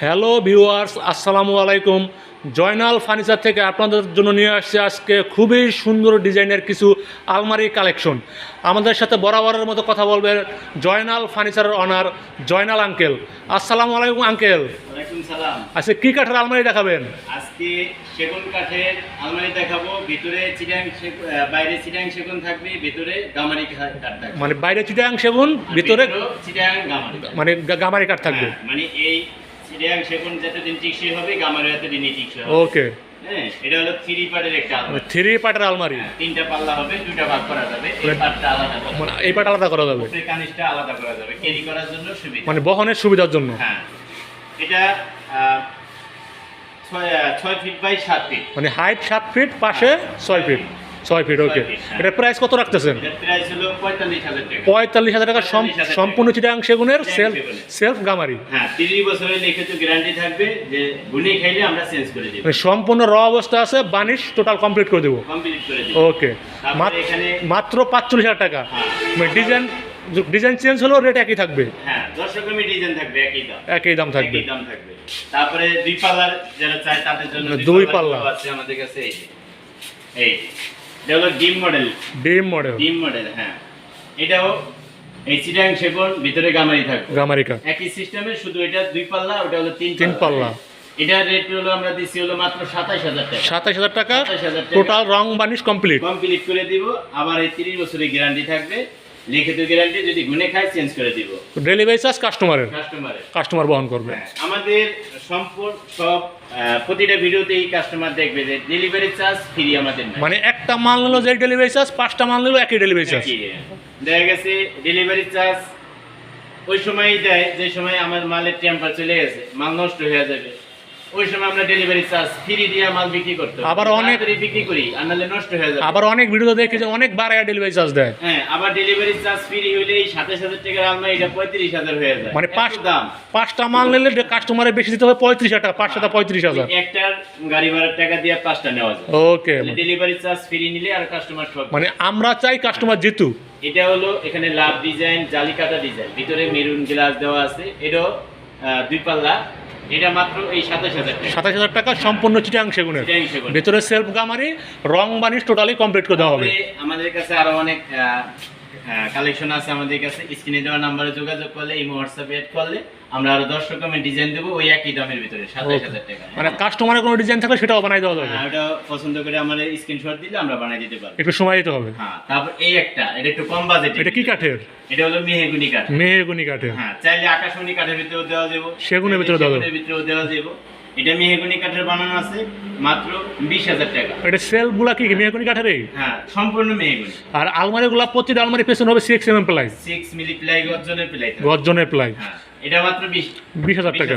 Hello viewers আসসালামু আলাইকুম। Joynal furniture থেকে আপনাদের জন্য নিয়ে আসছে আজকে খুবই সুন্দর ডিজাইনের কিছু আলমারি কালেকশন। আমাদের সাথে বরাবরের মতো কথা বলবেন জয়নাল ফার্নিচারের অনার জয়নাল আঙ্কেল আসসালামু আলাইকুম আঙ্কেল আচ্ছা কী কাঠের আলমারি দেখাবেন? আজকে সেগুন কাঠের আলমারি দেখাবো। ভিতরে চিটাং বাইরে চিটাং সেগুন থাকবে ভিতরে গামারি কাঠ থাকবে। মানে বাইরে চিটাং সেগুন ভিতরে চিটাং গামারি মানে গামারি কাঠ থাকবে। হ্যাঁ, মানে এই চিটাং সেগুন যতদিন টিকসই হবে গামারি এতদিনই টিকসই হবে। ওকে হ্যাঁ এটা হলো থ্রি পার্টের একটা আলমারি থ্রি পার্টের আলমারি? হ্যাঁ, তিনটা পাল্লা হবে দুটা ভাগ করা যাবে এই মানে- পার্টটা আলাদা করা মানে এই পাট আলাদা করা যাবে? উপরের কানিসটা আলাদা করা যাবে ক্যারি করার জন্য সুবিধা। মানে বহনের সুবিধার জন্য? হ্যাঁ এটা ছয় ছয় ফিট বাই সাত ফিট মানে হাইট সাত ফিট পাশে ছয় ফিট ছয় ফিট ওকে হ্যাঁ। এটা প্রাইস কত রাখতেছেন? পঁয়তাল্লিশ হাজার টাকা। পঁয়তাল্লিশ হাজার টাকা সম- 45,000 টাকা। সম্পূর্ণ চিটাং সেগুনের সেলফ সেলফ গামারি। হ্যাঁ মানে সম্পূর্ণ র অবস্থা আছে বানিশ টোটাল কমপ্লিট করে দেবো। ওকে মাত্র পাঁচচল্লিশ হাজার টাকা। ডিজাইন ডিজাইন চেঞ্জ হলেও রেট একই থাকবে। হ্যাঁ দশ রকমের ডিজাইন থাকবে একই দাম। একই দাম থাকবে। দাম থাকবে। তারপরে দুই পাল্লার যারা চায় তাদের জন্য দুই পাল্লা। পাল্লা আছে আমাদের কাছে এই এই এটা হলো ডিম মডেল। ডিম মডেল। ডিম মডেল হ্যাঁ। এটাও এই চিটাং সেগুন ভিতরে গামারি থাকবে। গামারি কাঠ একই সিস্টেমে শুধু এটা দুই পাল্লা ওটা হলো তিন তিন পাল্লা। এটার রেট হলো আমরা দিচ্ছি হলো মাত্র সাতাইশ হাজার টাকা। সাতাশ হাজার টাকা। 27,000 টাকা। টোটাল রং বানিশ কমপ্লিট কমপ্লিট করে দিব। আবার এই তিরিশ বছরের গ্যারান্টি থাকবে। লিখিত গ্যারান্টি যদি গুনে খায় চেঞ্জ করে দিব। ডেলিভারি চার্জ কাস্টমারের কাস্টমারের কাস্টমার বহন করবে। হ্যাঁ, আমাদের সম্পূর্ণ সব প্রতিটা ভিডিওতেই কাস্টমার দেখবে যে ডেলিভারি চার্জ ফ্রি আমাদের মানে একটা মাল নিলো যে ডেলিভারি চার্জ পাঁচটা মাল নিলো একই ডেলিভারি চার্জ দেখা গেছে ডেলিভারি চার্জ ওই সময়ই দেয় যে সময় আমার মালের টেম্পার চলে গেছে মাল নষ্ট হয়ে যাবে। ওই সময় আমরা ডেলিভারি চার্জ ফ্রি দিয়ে মাল বিক্রি করতে আবার অনেক- বিক্রি করি আর নাহলে নষ্ট হয়ে যাবে। আবার অনেক ভিডিও দেখে যে অনেক বাড়ায় ডেলিভারি চার্জ দেয়। হ্যাঁ আবার ডেলিভারি চার্জ ফ্রি হইলে এই সাতাশ হাজার টাকার আলমারি এটা পঁয়ত্রিশ হাজার হয়ে যায়। মানে পাঁচ দাম। পাঁচটা মাল নিলে কাস্টমারের বেশি দিতে হবে পঁয়ত্রিশ হাজার পাঁচ সাথে পঁয়ত্রিশ হাজার। একটার গাড়ি ভাড়ার টাকা দিয়ে পাঁচটা নেওয়া যায়। ওকে ডেলিভারি চার্জ ফ্রি নিলে আর কাস্টমার মানে আমরা চাই কাস্টমার জিতু। এটা হলো এখানে লাভ ডিজাইন জালি কাটা ডিজাইন ভিতরে মেরুন গ্লাস দেওয়া আছে। এটাও দুই পাল্লা। এটা মাত্র এই সাতাশ হাজার টাকা। সাতাশ হাজার টাকা সম্পূর্ণ চিটাং সেগুনের। চিটাং সেগুন। ভেতরে সেলফ গামারি রং বানিশ টোটালি কমপ্লিট করে দেওয়া হবে। আমাদের কাছে আরও অনেক কালেকশন আছে আমাদের কাছে। স্ক্রিনে দেওয়া নাম্বারে যোগাযোগ করলে এই হোয়াটসঅ্যাপে অ্যাড করলে আমরা আরও দশ রকমের ডিজাইন দেবো ওই একই দামের ভিতরে সাতাশ হাজার টাকা। মানে কাস্টমারের কোনো ডিজাইন থাকলে সেটাও বানাই দেওয়া যাবে। হ্যাঁ, ওটা পছন্দ করে আমাদের স্ক্রিনশট দিলে আমরা বানিয়ে দিতে পারব। একটু সময় দিতে হবে। হ্যাঁ তারপর এই একটা এটা একটু কম বাজেট এটা কি কাঠের? এটা হলো মেহেগুনি কাঠ। মেহগুনি কাঠের। হ্যাঁ চাইলে আকাশমণি কাঠের ভিতরেও দেওয়া যাবে। সেগুনের ভিতরেও দেওয়া যাবে। ভিতরেও দেওয়া যাবে। এটা মেহেগুনি কাঠের বানানো আছে মাত্র বিশ হাজার টাকা। এটা কি মেহগুনি কাঠেরই? হ্যাঁ সম্পূর্ণ মেহেগুনি। আর আলমারিগুলা প্রতিটা আলমারি পেছনে হবে six M M ply. Six milli ply গর্জনের ply. গর্জনের প্লাই। হ্যাঁ এটা মাত্র বিশ বিশ হাজার টাকা।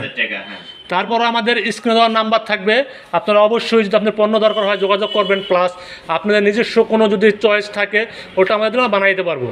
হ্যাঁ। তারপর আমাদের স্ক্রিনে দেওয়ার নাম্বার থাকবে। আপনারা অবশ্যই যদি আপনার পণ্য দরকার হয় যোগাযোগ করবেন প্লাস আপনাদের নিজস্ব কোনো যদি চয়েস থাকে ওটা আমাদের জন্য বানাই দিতে পারব।